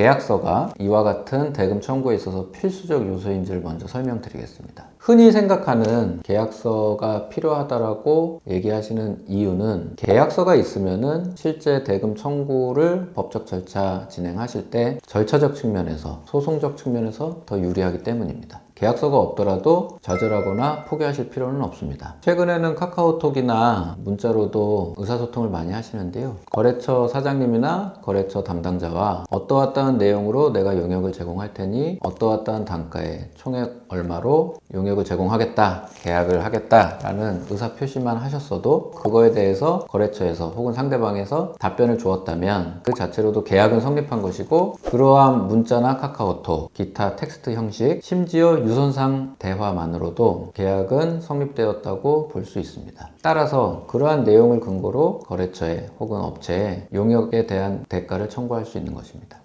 계약서가 이와 같은 대금 청구에 있어서 필수적 요소인지를 먼저 설명드리겠습니다. 흔히 생각하는 계약서가 필요하다라고 얘기하시는 이유는 계약서가 있으면은 실제 대금 청구를 법적 절차 진행하실 때 절차적 측면에서 소송적 측면에서 더 유리하기 때문입니다. 계약서가 없더라도 좌절하거나 포기하실 필요는 없습니다. 최근에는 카카오톡이나 문자로도 의사소통을 많이 하시는데요. 거래처 사장님이나 거래처 담당자와 어떠어떠한 내용으로 내가 용역을 제공할 테니 어떠어떠한 단가에 총액 얼마로 용역을 제공하겠다, 계약을 하겠다라는 의사 표시만 하셨어도 그거에 대해서 거래처에서 혹은 상대방에서 답변을 주었다면 그 자체로도 계약은 성립한 것이고 그러한 문자나 카카오톡, 기타 텍스트 형식, 심지어 유선상 대화만으로도 계약은 성립되었다고 볼 수 있습니다. 따라서 그러한 내용을 근거로 거래처에 혹은 업체에 용역에 대한 대가를 청구할 수 있는 것입니다.